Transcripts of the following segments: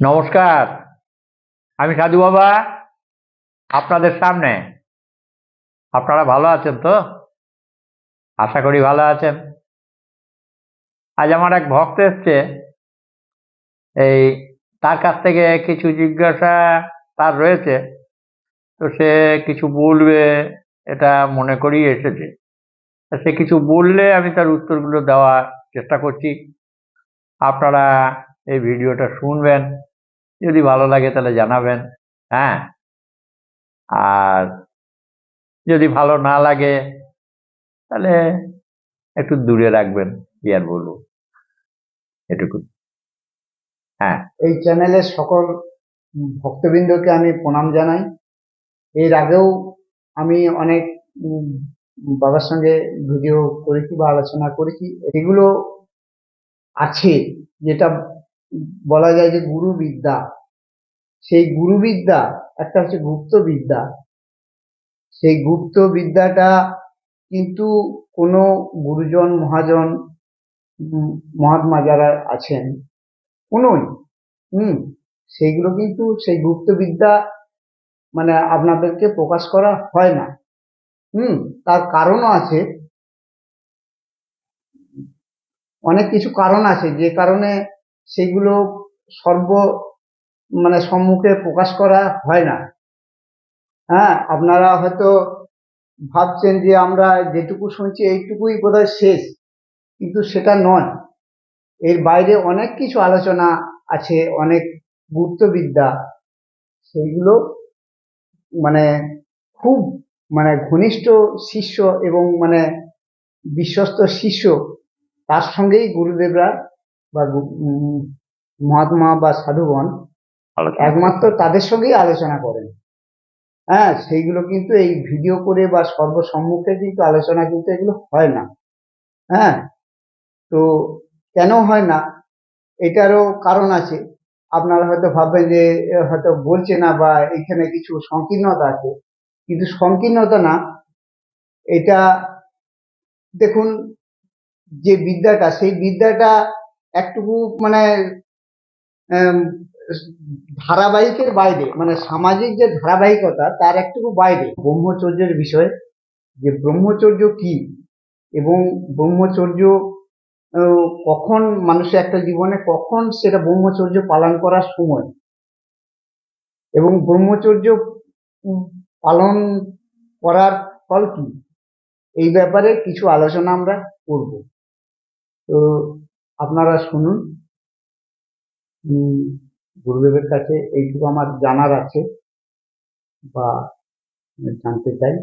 নমস্কার, আমি সাধু বাবা, আপনাদের সামনে। আপনারা ভালো আছেন তো? আশা করি ভালো আছেন। আজ আমার এক ভক্ত এসছে। এই, তার কাছ থেকে কিছু জিজ্ঞাসা তার রয়েছে। তো সে কিছু বলবে, এটা মনে করেই এসেছে। সে কিছু বললে আমি তার উত্তরগুলো দেওয়ার চেষ্টা করছি। আপনারা এই ভিডিওটা শুনবেন। যদি ভালো লাগে তাহলে জানাবেন হ্যাঁ? আর যদি ভালো না লাগে, তাহলে একটু দূরে রাখবেন, কি আর বলব? এটুকু হ্যাঁ? এই চ্যানেলের সকল ভক্তবৃন্দকে আমি প্রণাম জানাই। এর আগেও আমি অনেক বাবার সঙ্গে ভিডিও করেছি বা আলোচনা করেছি। এগুলো আছে, যেটা বলা যায় যে গুরু বিদ্যা সেই গুরু বিদ্যা একটা হচ্ছে গুপ্ত বিদ্যা সেই গুপ্ত বিদ্যাটা কিন্তু কোনো গুরুজন, মহাজন মহাত্মা যারা আছেন, কোনোই, হুম, সেইগুলো কিন্তু সেই গুপ্ত বিদ্যা মানে আপনাদেরকে প্রকাশ করা হয় না। হুম, তার কারণও আছে। অনেক কিছু কারণ আছে, যে কারণে সেগুলো সর্ব মানে সম্মুখে প্রকাশ করা হয় না। হ্যাঁ আপনারা হয়তো ভাবছেন যে আমরা যেটুকু শুনছি এইটুকুই বোধহয় শেষ, কিন্তু সেটা নয়। এর বাইরে অনেক কিছু আলোচনা আছে, অনেক গুপ্তবিদ্যা। সেইগুলো মানে খুব মানে ঘনিষ্ঠ শিষ্য এবং মানে বিশ্বস্ত শিষ্য, তার সঙ্গেই গুরুদেবরা বা মহাত্মা বা সাধুগণ একমাত্র তাদের সঙ্গেই আলোচনা করেন। হ্যাঁ সেইগুলো কিন্তু এই ভিডিও করে বা সর্বসম্মুখে কিন্তু আলোচনা কিন্তু এগুলো হয় না। হ্যাঁ তো কেন হয় না? এটারও কারণ আছে। আপনারা হয়তো ভাববেন যে হয়তো বলছে না বা এখানে কিছু সংকীর্ণতা আছে। কিন্তু সংকীর্ণতা না। এটা দেখুন যে বিদ্যাটা সেই বিদ্যাটা একটুকু মানে ধারাবাহিকের বাইরে মানে সামাজিক যে ধারাবাহিকতা, তার একটুকু বাইরে। ব্রহ্মচর্যের বিষয়, যে ব্রহ্মচর্য কি? এবং ব্রহ্মচর্য কখন মানুষের একটা জীবনে কখন সেটা ব্রহ্মচর্য পালন করার সময়? এবং ব্রহ্মচর্য পালন করার ফল কি? এই ব্যাপারে কিছু আলোচনা আমরা করব। তো আপনারা শুনুন। গুরুদেবের কাছে এইটুকু আমার জানার আছে বা জানতে চাই।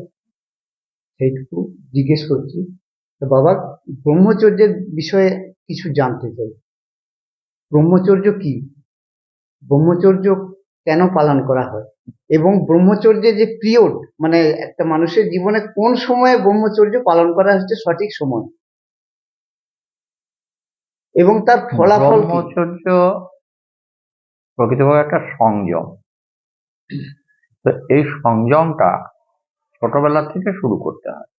সেইটুকু জিজ্ঞেস করছি। বাবা, ব্রহ্মচর্যের বিষয়ে কিছু জানতে চাই। ব্রহ্মচর্য কি? ব্রহ্মচর্য কেন পালন করা হয়? এবং ব্রহ্মচর্যের যে পিরিয়ড মানে একটা মানুষের জীবনে কোন সময়ে ব্রহ্মচর্য পালন করা হচ্ছে সঠিক সময়? এবং তার ফলাফল ব্রহ্মচর্য প্রকৃতভাবে একটা সংযম। তো এই সংযমটা ছোটবেলা থেকে শুরু করতে হয়।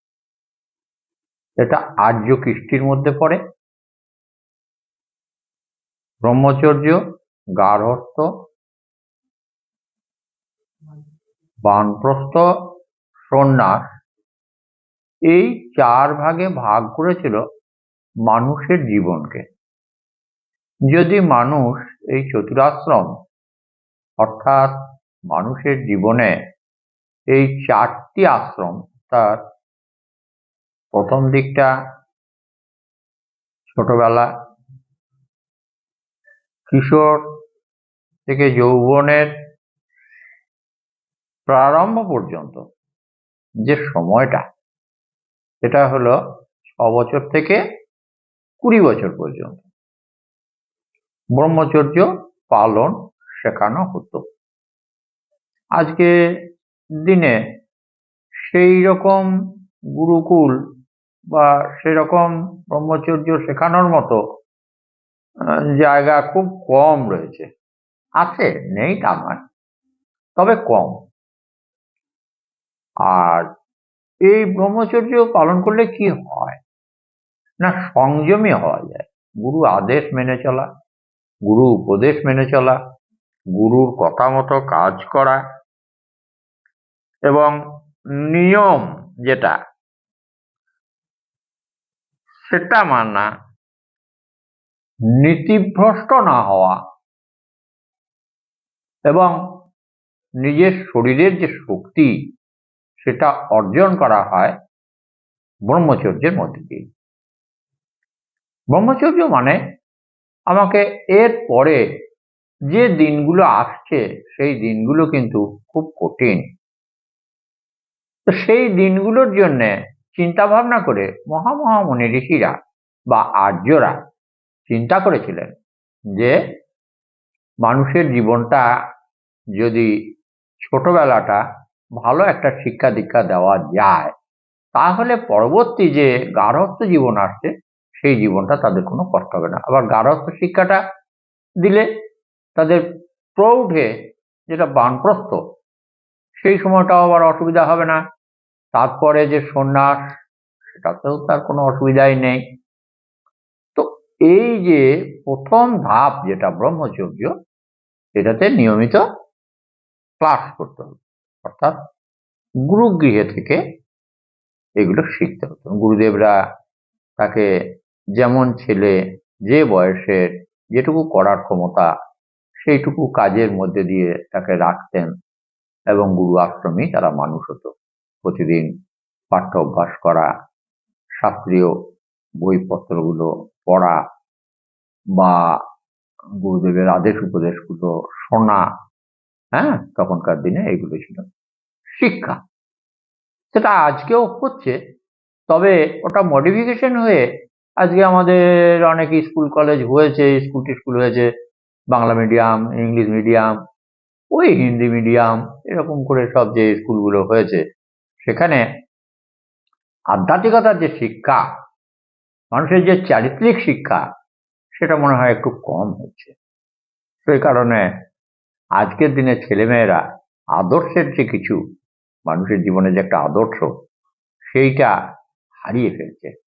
এটা আর্য কৃষ্টির মধ্যে পড়ে। ব্রহ্মচর্য গার্হস্থ বানপ্রস্থ, সন্ন্যাস, এই চার ভাগে ভাগ করেছিল মানুষের জীবনকে। যদি মানুষ এই চতুরাশ্রম, অর্থাৎ মানুষের জীবনে এই চারটি আশ্রম, তার প্রথম দিকটা ছোটবেলা, কিশোর থেকে যৌবনের প্রারম্ভ পর্যন্ত যে সময়টা, সেটা হলো ছ বছর থেকে কুড়ি বছর পর্যন্ত। ব্রহ্মচর্য পালন শেখানো হতো। আজকে দিনে সেই রকম গুরুকুল বা সেরকম ব্রহ্মচর্য শেখানোর মতো জায়গা খুব কম রয়েছে। আছে, নেই তা নয়, তবে কম। আর এই ব্রহ্মচর্য পালন করলে কি হয়? না, সংযমী হওয়া যায়। গুরু আদেশ মেনে চলা গুরু উপদেশ মেনে চলা, গুরুর কথা মতো কাজ করা এবং নিয়ম যেটা, সেটা মানা, নীতিভ্রষ্ট না হওয়া এবং নিজের শরীরের যে শক্তি, সেটা অর্জন করা হয় ব্রহ্মচর্যের মধ্যে দিয়ে। ব্রহ্মচর্য মানে আমাকে এর পরে যে দিনগুলো আসছে, সেই দিনগুলো কিন্তু খুব কঠিন। তো সেই দিনগুলোর জন্যে চিন্তা ভাবনা করে মহামহামুনি ঋষিরা বা আর্যরা চিন্তা করেছিলেন যে, মানুষের জীবনটা যদি ছোটবেলাটা ভালো একটা শিক্ষা দীক্ষা দেওয়া যায়, তাহলে পরবর্তী যে গার্হস্থ জীবন আসছে সেই জীবনটা তাদের কোনো কষ্ট হবে না। আবার গার্হস্থ শিক্ষাটা দিলে তাদের প্রৌঢ়ে যেটা বানপ্রস্থ, সেই সময়টাও আবার অসুবিধা হবে না। তারপরে যে সন্ন্যাস, সেটাতেও তার কোনো অসুবিধাই নেই। তো এই যে প্রথম ধাপ যেটা ব্রহ্মচর্য এটাতে নিয়মিত ক্লাস করতে হবে। অর্থাৎ গুরুগৃহে থেকে এগুলো শিখতে হতো গুরুদেবরা তাকে যেমন ছেলে যে বয়সের যেটুকু করার ক্ষমতা, সেইটুকু কাজের মধ্যে দিয়ে তাকে রাখতেন এবং গুরু আশ্রমেই তারা মানুষ হতো। প্রতিদিন পাঠ্য অভ্যাস করা, শাস্ত্রীয় বইপত্রগুলো পড়া বা গুরুদেবের আদেশ উপদেশগুলো শোনা হ্যাঁ? তখনকার দিনে এগুলো ছিল। শিক্ষা, সেটা আজকেও হচ্ছে, তবে ওটা মডিফিকেশন হয়ে আজকে আমাদের অনেক স্কুল কলেজ হয়েছে, স্কুল টিস্কুল হয়েছে, বাংলা মিডিয়াম, ইংলিশ মিডিয়াম, ওই হিন্দি মিডিয়াম, এরকম করে সব যে স্কুলগুলো হয়েছে, সেখানে আধ্যাত্মিকতার যে শিক্ষা, মানুষের যে চারিত্রিক শিক্ষা, সেটা মনে হয় একটু কম হচ্ছে সেই কারণে আজকের দিনে ছেলেমেয়েরা আদর্শের যে কিছু, মানুষের জীবনে যে একটা আদর্শ, সেইটা হারিয়ে ফেলছে।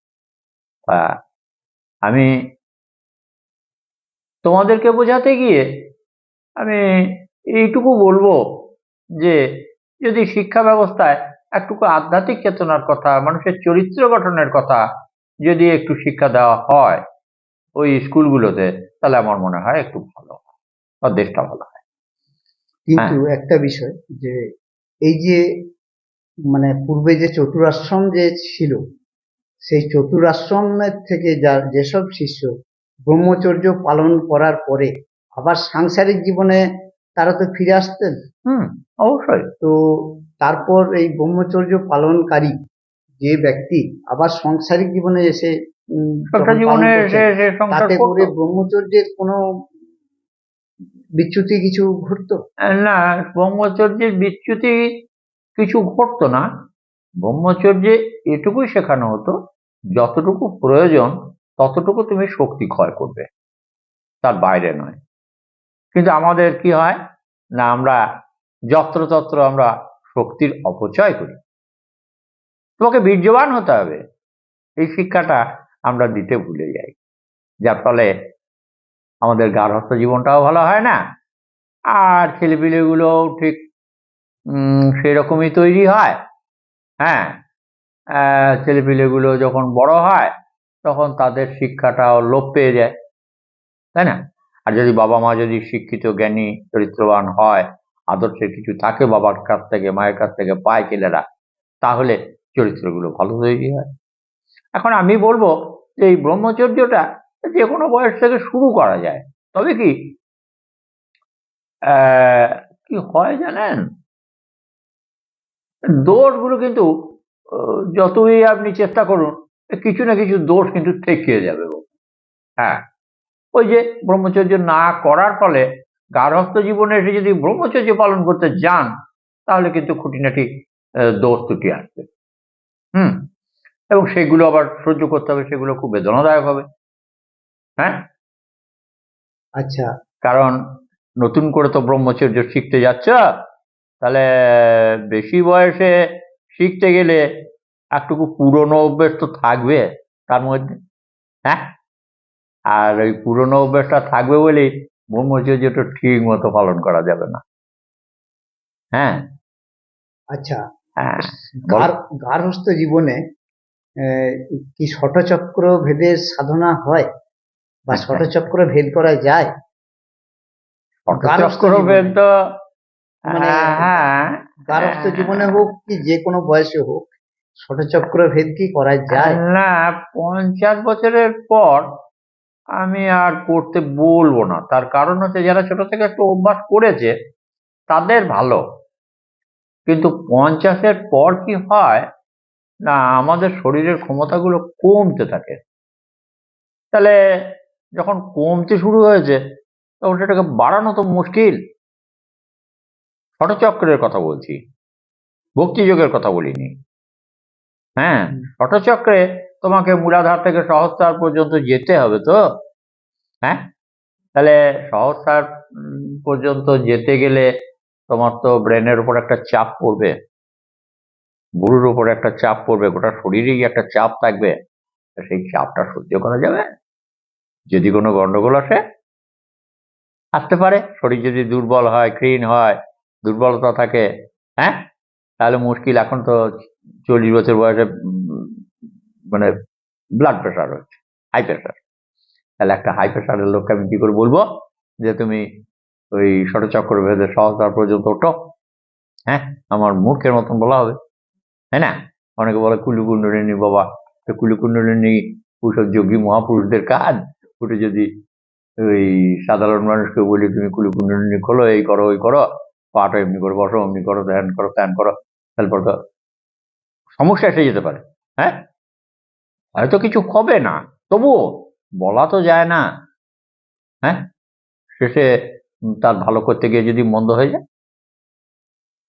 আমি তোমাদেরকে বোঝাতে গিয়ে আমি এইটুকু বলব যে যদি শিক্ষা ব্যবস্থায় একটুকু আধ্যাত্মিক চেতনার কথা মানুষের চরিত্র গঠনের কথা যদি একটু শিক্ষা দেওয়া হয় ওই স্কুলগুলোতে তাহলে আমার মনে হয় একটু ভালো হয় বা দেশটা ভালো হয়। কিন্তু একটা বিষয় যে এই যে মানে পূর্বে যে চতুরাশ্রম যে ছিল সেই চতুরাশ্রমের থেকে যার যেসব শিষ্য ব্রহ্মচর্য পালন করার পরে আবার সাংসারিক জীবনে তারা তো ফিরে আসতেন। হুম অবশ্যই। তো তারপর এই ব্রহ্মচর্য পালনকারী যে ব্যক্তি আবার সংসারিক জীবনে এসে জীবনে তাতে করে ব্রহ্মচর্যের কোনো বিচ্যুতি কিছু ঘটতো? না ব্রহ্মচর্যের বিচ্যুতি কিছু ঘটতো না। ব্রহ্মচর্যে এটুকুই শেখানো হতো, যতটুকু প্রয়োজন ততটুকু তুমি শক্তি ক্ষয় করবে। তার বাইরে নয়। কিন্তু আমাদের কি হয়? না, আমরা যত্রতত্র আমরা শক্তির অপচয় করি। তোমাকে বীর্যবান হতে হবে। এই শিক্ষাটা আমরা দিতে ভুলে যাই। যার ফলে আমাদের গার্হস্থ্য জীবনটাও ভালো হয় না। আর ছেলেপিলেগুলোও ঠিক সেরকমই তৈরি হয়। হ্যাঁ ছেলেপিলেগুলো যখন বড় হয়, তখন তাদের শিক্ষাটাও লোপ পেয়ে যায়, তাই না? আর যদি বাবা মা যদি শিক্ষিত, জ্ঞানী, চরিত্রবান হয়, আদর্শের কিছু থাকে বাবার কাছ থেকে, মায়ের কাছ থেকে, পায় ছেলেরা, তাহলে চরিত্রগুলো ভালো তৈরি হয় এখন আমি বলব যে এই ব্রহ্মচর্যটা যে কোনো বয়স থেকে শুরু করা যায়। তবে কি কি হয় জানেন? দোষগুলো কিন্তু যতই আপনি চেষ্টা করুন কিছু না কিছু দোষ কিন্তু থেকে যাবে হ্যাঁ ওই যে ব্রহ্মচর্য না করার ফলে গার্হস্থ জীবনে এসে যদি ব্রহ্মচর্য পালন করতে যান তাহলে কিন্তু খুঁটিনাটি দোষ ত্রুটি আসবে। হুম এবং সেগুলো আবার সহ্য করতে হবে সেগুলো খুব বেদনাদায়ক হবে। হ্যাঁ? আচ্ছা। কারণ নতুন করে তো ব্রহ্মচর্য শিখতে যাচ্ছ তাহলে বেশি বয়সে শিখতে গেলে একটুকু পুরনো অভ্যেস তো থাকবে তার মধ্যে হ্যাঁ? আর ওই পুরনো অভ্যেসটা থাকবে বলেই ব্রহ্মচর্যটা ঠিক মতো পালন করা যাবে না। হ্যাঁ? আচ্ছা। হ্যাঁ। গার্হস্থ জীবনে আহ, কি ষটচক্র ভেদের সাধনা হয় বা। ষটচক্র ভেদ করা যায়? গার্হস্থ্য ভেদ তো মানে হ্যাঁ। গার্হস্থ জীবনে হোক কি যে কোনো বয়সে হোক ষটচক্র ভেদ কি করা যায়? না পঞ্চাশ বছরের পর আমি আর করতে বলব না। তার কারণ হচ্ছে যারা ছোট থেকে একটু অভ্যাস করেছে তাদের ভালো। কিন্তু পঞ্চাশের পর কি হয় না আমাদের শরীরের ক্ষমতাগুলো কমতে থাকে। তাহলে যখন কমতে শুরু হয়েছে তখন সেটাকে বাড়ানো তো মুশকিল। ষটচক্রের কথা বলছি। ভক্তিযোগের কথা বলিনি। হ্যাঁ ষটচক্রে তোমাকে মূলাধার থেকে সহস্রার পর্যন্ত যেতে হবে তো? হ্যাঁ? তাহলে সহস্রার পর্যন্ত যেতে গেলে তোমার তো ব্রেনের উপর একটা চাপ পড়বে। বুড়োর উপর একটা চাপ পড়বে গোটা শরীরেই একটা চাপ থাকবে। সেই চাপটা সহ্য করা যাবে? যদি কোনো গন্ডগোল আসে? আসতে পারে। শরীর যদি দুর্বল হয় ক্ষীণ হয় দুর্বলতা থাকে হ্যাঁ? তাহলে মুশকিল। এখন তো চল্লিশ বছর বয়সে মানে ব্লাড প্রেশার হচ্ছে হাই প্রেশার তাহলে একটা হাই প্রেশারের লোককে আমি কী করে বলব? যে তুমি ওই ষটচক্র ভেদে সহস্রার পর্যন্ত ওঠো হ্যাঁ? আমার মূর্খের মতন বলা হবে, তাই না? অনেকে বলে কুলুকুণ্ডলিনী বাবা, তো কুলুকুণ্ডলিনী ওসব যোগী মহাপুরুষদের কাজ? ওটা যদি ওই সাধারণ মানুষকে বলি, তুমি কুলুকুণ্ডলিনী খোলো, এই করো, ওই করো। পাটা এমনি করে বসো, এমনি করো, ধ্যান করো ত্যান করো তারপর তো। সমস্যা এসে যেতে পারে হ্যাঁ? হয়তো কিছু হবে না, তবুও বলা তো যায় না হ্যাঁ? শেষে তার ভালো করতে গিয়ে যদি মন্দ হয়ে যায়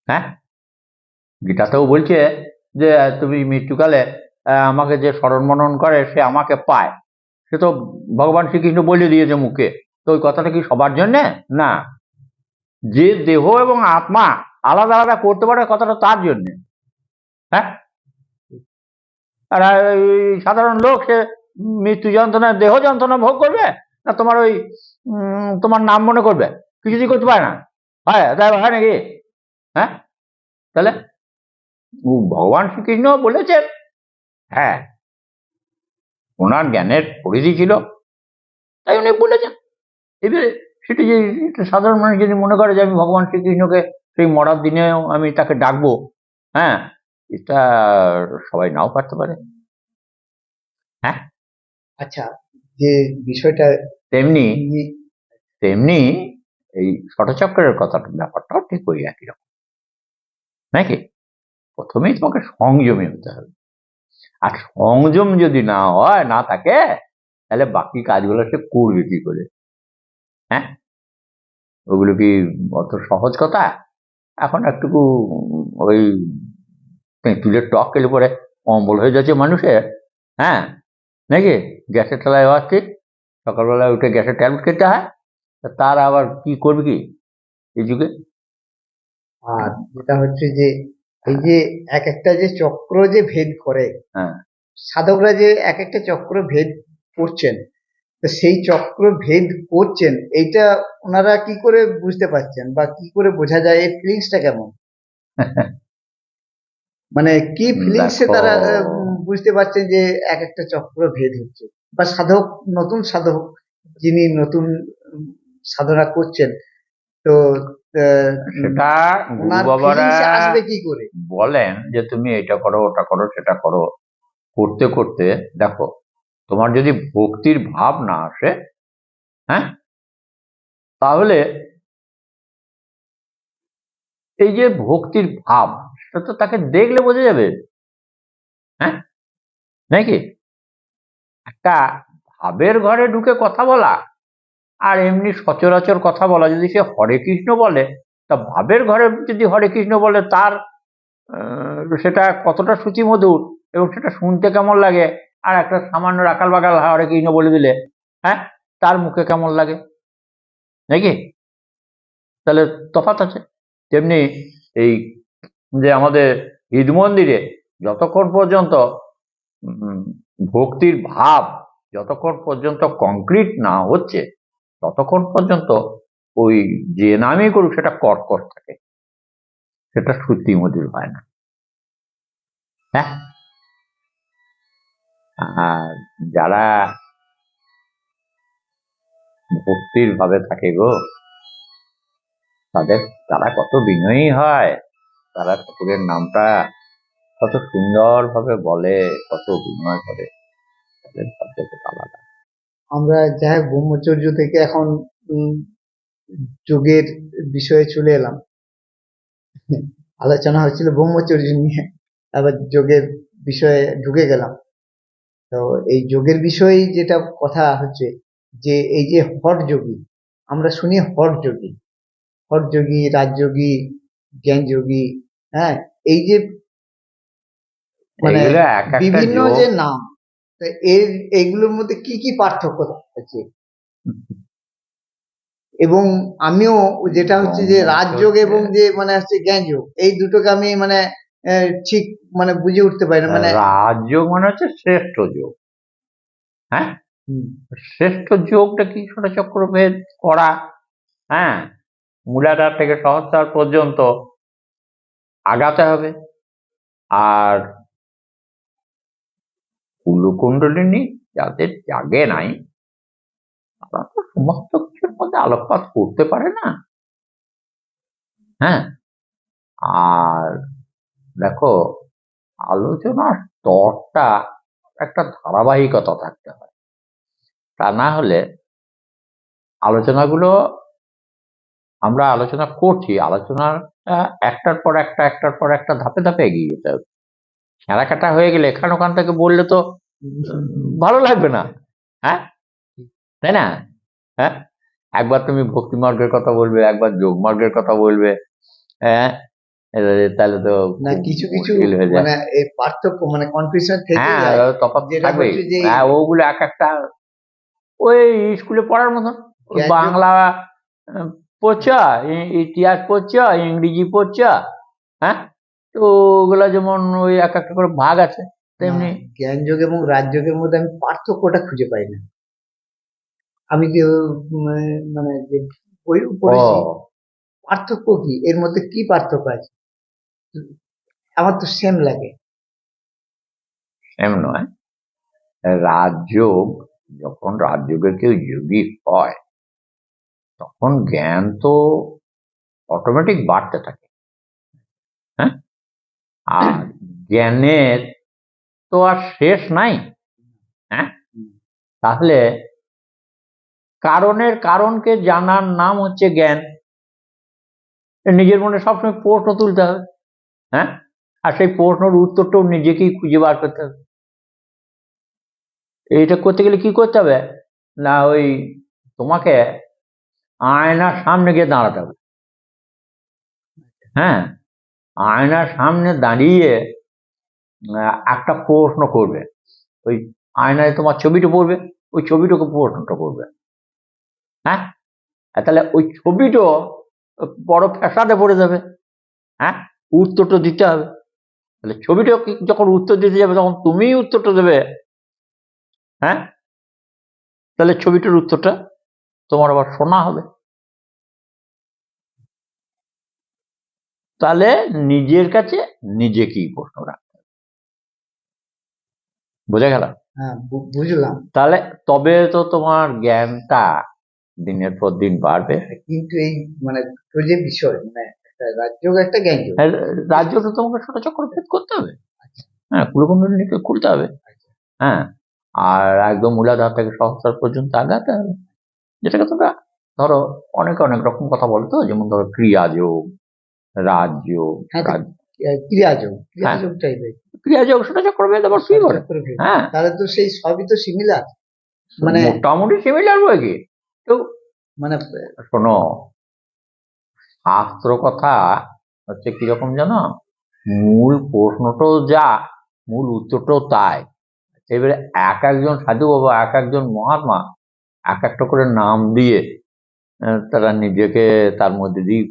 হ্যাঁ? গীতাতেও বলছে যে, তুমি মৃত্যুকালে আমাকে যে স্মরণ মনন করে, সে আমাকে পায়। সে তো ভগবান শ্রীকৃষ্ণ বলে দিয়েছে মুখে। তো ওই কথাটা কি সবার জন্যে? না। যে দেহ এবং আত্মা আলাদা আলাদা করতে পারে কথাটা তার জন্যে। হ্যাঁ? আর সাধারণ লোক, সে মৃত্যু যন্ত্রণা দেহ যন্ত্রণা ভোগ করবে? না তোমার ওই তোমার নাম মনে করবে? কিছুই করতে পারে না? হয় তাই হয় নাকি? হ্যাঁ? তাহলে? ভগবান শ্রীকৃষ্ণ বলেছেন। হ্যাঁ। ওনার জ্ঞানের পরিধি ছিল। তাই উনি বলেছেন। এবারে সেটা যে সাধারণ মানুষ যদি মনে করে যে আমি ভগবান শ্রীকৃষ্ণকে সেই মরার দিনেও আমি তাকে ডাকবো হ্যাঁ? এটা সবাই নাও পারতে পারে। হ্যাঁ? আচ্ছা যে বিষয়টা তেমনি তেমনি এই ষটচক্রের কথাটা ব্যাপারটাও ঠিক ওই একই রকম। নাকি প্রথমেই তোমাকে সংযমী হতে হবে। আর সংযম যদি না হয় না থাকে তাহলে বাকি কাজগুলো সে করবে কি করে? হ্যাঁ? ওগুলো কি অত সহজ কথা? এখন একটুকু ওই তেঁতুলের টক খেলে পরে অম্বল হয়ে যাচ্ছে মানুষের হ্যাঁ? নাকি? গ্যাসের তলায় ঠিক সকালবেলায় উঠে গ্যাসের ট্যাবলেট খেতে হয়? তার আবার কি করবে কি এই যুগে? আর যেটা হচ্ছে যে এই যে এক একটা যে চক্র যে ভেদ করে হ্যাঁ। সাধকরা যে এক একটা চক্র ভেদ করছেন সেই চক্র ভেদ করছেন এইটা ওনারা কি করে বুঝতে পারছেন বা কি করে বোঝা যায় এই ফিলিংসটা কেমন? মানে কি ফিলিংসে। তারা বুঝতে পারছেন যে এক একটা চক্র ভেদ হচ্ছে? বা সাধক নতুন সাধক যিনি নতুন সাধনা করছেন তো সেটা বাবারা আসবে কি করে? বলেন যে তুমি এটা করো ওটা করো সেটা করো। করতে করতে দেখো তোমার যদি ভক্তির ভাব না আসে হ্যাঁ? তাহলে এই যে ভক্তির ভাব, সেটা তো তাকে দেখলে বোঝা যাবে হ্যাঁ? নাকি একটা ভাবের ঘরে ঢুকে কথা বলা আর এমনি সচরাচর কথা বলা, যদি সে হরে কৃষ্ণ বলে, তা ভাবের ঘরে যদি হরে কৃষ্ণ বলে, তার সেটা কতটা শ্রুতিমধুর এবং সেটা শুনতে কেমন লাগে? আর একটা সামান্য রাখাল বাকাল হরে কৃষ্ণ বলে দিলে হ্যাঁ? তার মুখে কেমন লাগে? নাকি? তাহলে তফাৎ আছে। তেমনি এই যে আমাদের ঈদ মন্দিরে যতক্ষণ পর্যন্ত ভক্তির ভাব যতক্ষণ পর্যন্ত কংক্রিট না হচ্ছে, ততক্ষণ পর্যন্ত ওই যে নামই করুক সেটা কর্কট থাকে। সেটা সত্যি মধুর হয় না। হ্যাঁ? আর যারা ভক্তির ভাবে থাকে গো, তাদের, তারা কত বিনয়ী হয়। তারা ঠাকুরের নামটা কত সুন্দর ভাবে বলে, কত বিনয় করে। তাদের আলাদা। আমরা যাই হোক, ব্রহ্মচর্য থেকে এখন যোগের বিষয়ে চলে এলাম। আলোচনা হচ্ছিল ব্রহ্মচর্য নিয়ে, আবার যোগের বিষয়ে ঢুকে গেলাম। তো এই যোগের বিষয়ে যেটা কথা হচ্ছে যে এই যে হট যোগী আমরা শুনি হট যোগী। হট যোগী রাজযোগী জ্ঞান যোগী হ্যাঁ এই যে মানে বিভিন্ন যে নাম এর এইগুলোর মধ্যে কি কি পার্থক্য আছে? এবং আমিও যেটা হচ্ছে যে রাজযোগ এবং যে মানে হচ্ছে জ্ঞান যোগ এই দুটোকে আমি মানে ঠিক মানে বুঝে উঠতে পারি না মানে রাজযোগ মানে হচ্ছে শ্রেষ্ঠ যোগ। হ্যাঁ? শ্রেষ্ঠ যোগটা কি? ছোট চক্রভেদ করা। হ্যাঁ? মূলাধার থেকে সহস্রার পর্যন্ত আগাতে হবে। আর কুলকুণ্ডলিনী যাদের জাগে নাই তারা তো সমস্ত কিছুর মধ্যে আলোকপাত করতে পারে না। হ্যাঁ? আর দেখো, আলোচনার স্তরটা একটা ধারাবাহিকতা থাকতে হয় তা না হলে আলোচনাগুলো আমরা আলোচনা করছি, আলোচনার একটার পর একটা, একটার পর একটা ধাপে ধাপে এগিয়ে যেতে হবে। খেলাকাটা হয়ে গেলে এখান ওখান থেকে বললে তো ভালো লাগবে না হ্যাঁ? তাই না? হ্যাঁ? একবার তুমি ভক্তি মার্গের কথা বলবে, একবার যোগ মার্গের কথা বলবে হ্যাঁ? এবারে তাহলে তো না কিছু কিছু মানে এই পার্থক্য মানে কনফিউশন থেকে হ্যাঁ তফাৎ থাকবে হ্যাঁ ওগুলো এক একটা ওই স্কুলে পড়ার মতন। বাংলা পড়ছ ইতিহাস পড়ছ ইংরেজি পড়ছ হ্যাঁ? তো ওগুলো যেমন ওই এক একটা করে ভাগ আছে তেমনি জ্ঞান যোগ এবং রাজযোগের মধ্যে আমি পার্থক্যটা খুঁজে পাই না। আমি যে মানে যে বই পড়েছি পার্থক্য কি? এর মধ্যে কি পার্থক্য আছে? আমার তো সেম লাগে। এমন নয়। রাজযোগ, যখন রাজযোগের কেউ যোগী হয়, তখন জ্ঞান তো অটোমেটিক বাড়তে থাকে। হ্যাঁ? আর জ্ঞানের তো আর শেষ নাই। হ্যাঁ? তাহলে কারণের কারণকে জানার নাম হচ্ছে জ্ঞান। নিজের মনে সবসময় প্রশ্ন তুলতে হবে। হ্যাঁ? আর সেই প্রশ্নের উত্তরটাও নিজেকেই খুঁজে বার করতে হবে। এইটা করতে গেলে কি করতে হবে? না, ওই তোমাকে আয়নার সামনে গিয়ে দাঁড়াতে হবে। হ্যাঁ? আয়নার সামনে দাঁড়িয়ে একটা প্রশ্ন করবে। ওই আয়নায় তোমার ছবিটা পড়বে, ওই ছবিটাকে প্রশ্নটা করবে। হ্যাঁ? তাহলে ওই ছবিটা বড় ফ্যাসাদে পড়ে যাবে। হ্যাঁ? উত্তরটা দিতে হবে। তাহলে ছবিটা যখন উত্তর দিতে যাবে তখন তুমিই উত্তরটা দেবে। হ্যাঁ? তাহলে ছবিটার উত্তরটা তোমার আবার শোনা হবে। তাহলে নিজের কাছে নিজেকেই প্রশ্ন রাখতে হবে। বোঝা গেল? হ্যাঁ বুঝলাম। তাহলে তবে তো তোমার জ্ঞানটা দিনের পর দিন বাড়বে। কিন্তু এই মানে যে বিষয় মানে রাজযোগ একটা জ্ঞান হ্যাঁ, রাজ্যটা তোমাকে ছোট চক্র ভেদ করতে হবে। হ্যাঁ কুলকুণ্ডলীকে খুলতে হবে। হ্যাঁ আর একদম মূলাধার থেকে সহস্রার পর্যন্ত আগাতে হবে। যেটাকে তোমরা ধরো অনেক অনেক রকম কথা বলতো যেমন ধরো ক্রিয়াযোগ রাজযোগ হ্যাঁ, তো রাজ- ক্রিয়াযোগ ক্রিয়াযোগ টাইপের ক্রিয়াযোগ চক্র ভেদ আবার কি করে হ্যাঁ। তাহলে তো সেই সবই তো সিমিলার মানে মোটামুটি সিমিলার বই কি তো মানে শোনো শাস্ত্র কথা হচ্ছে কীরকম জানো? মূল প্রশ্নটাও যা, মূল উত্তরটাও তাই। এবারে এক একজন সাধু বাবা, এক একজন মহাত্মা, এক একটা করে নাম দিয়ে তারা নিজেকে তার মধ্যে দিয়ে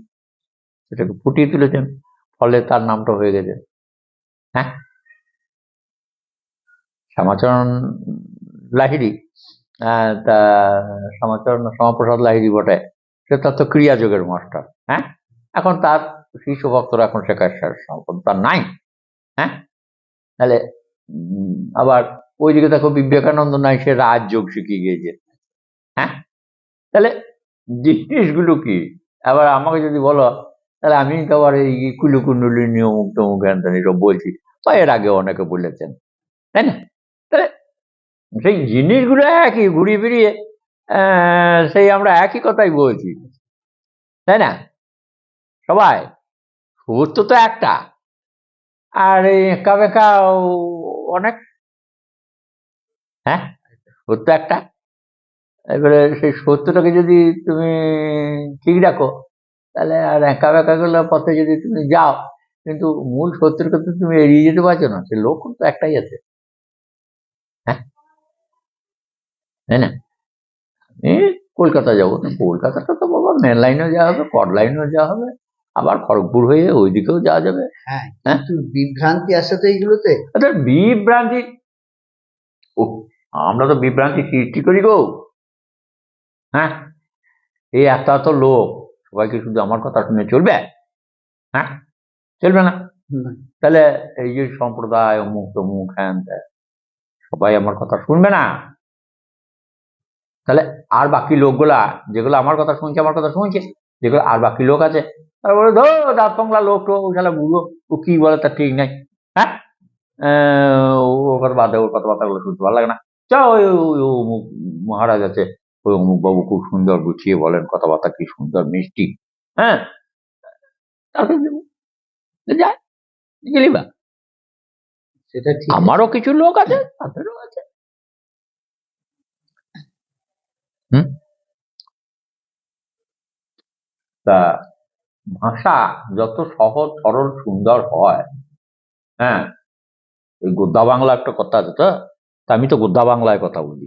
সেটাকে ফুটিয়ে তুলেছেন। ফলে তার নামটা হয়ে গেছে। হ্যাঁ? শ্যামাচরণ লাহিড়ি তা, শ্যামাচরণ, শ্যামাপ্রসাদ লাহিড়ী বটে। সে তার তো ক্রিয়াযোগের মাস্টার হ্যাঁ? এখন তার শিশু ভক্তরা এখন শেখার সম্পদ তার নাই হ্যাঁ? তাহলে আবার ওইদিকে দেখো বিবেকানন্দ নাই, সে রাজযোগ শিখিয়ে গিয়েছে হ্যাঁ? তাহলে জিনিসগুলো কি? আবার আমাকে যদি বলো, তাহলে আমি তো আবার এই কুলুকুণ্ডলী নিয়ম টমুক হ্যান সব বলছি, বা এর আগে অনেকে বলেছেন, তাই না? তাহলে সেই জিনিসগুলো একই, ঘুরিয়ে ফিরিয়ে সেই আমরা একই কথাই বলছি। তাই না? সবাই সত্য তো একটা। আর এই একা বেকা অনেক। হ্যাঁ? সত্য একটা। এবারে সেই সত্যটাকে যদি তুমি ঠিক রাখো, তাহলে আর একা বেকা গুলো পথে যদি তুমি যাও, কিন্তু মূল সত্যটাকে তো তুমি এড়িয়ে যেতে পারছ না, সে লোক তো একটাই আছে। হ্যাঁ? তাই না? কলকাতা যাব। না কলকাতাটা তো বাবা মেন লাইনেও যাওয়া হবে কট লাইনেও যাওয়া হবে। আবার খড়গপুর হয়ে ওইদিকেও যাওয়া যাবে। হ্যাঁ হ্যাঁ? বিভ্রান্তি আসে তো এইগুলোতে। অর্থাৎ বিভ্রান্তি? ও আমরা তো বিভ্রান্তি সৃষ্টি করি গো? হ্যাঁ? এই এত এত লোক সবাইকে শুধু আমার কথা শুনে চলবে? হ্যাঁ? চলবে না? তাহলে এই যে সম্প্রদায় অমুক তমুক হ্যান সবাই আমার কথা শুনবে না? তাহলে আর বাকি লোকগুলা যেগুলো আমার কথা শুনছে আমার কথা শুনছে যেগুলো আর বাকি লোক আছে তারপরে ধো দাঁত পাংলা লোক ওখানে বুড়ো ও কি বলে তার ঠিক নাই। হ্যাঁ? ওর কথা বাদে ওর কথাবার্তাগুলো শুনতে ভালো লাগে না। চা ওই ওই অমুক মহারাজ আছে ওই অমুক বাবু খুব সুন্দর গুছিয়ে বলেন কথাবার্তা কি সুন্দর মিষ্টি। হ্যাঁ? তারপরে। যায় গেলি বা। সেটা আমারও কিছু লোক আছে তাদেরও আছে। হুম? তা ভাষা যত সহজ, সরল, সুন্দর হয় হ্যাঁ? ওই গোদ্দা বাংলা একটা কথা আছে তো? তা আমি তো গোদ্দা বাংলায় কথা বলি।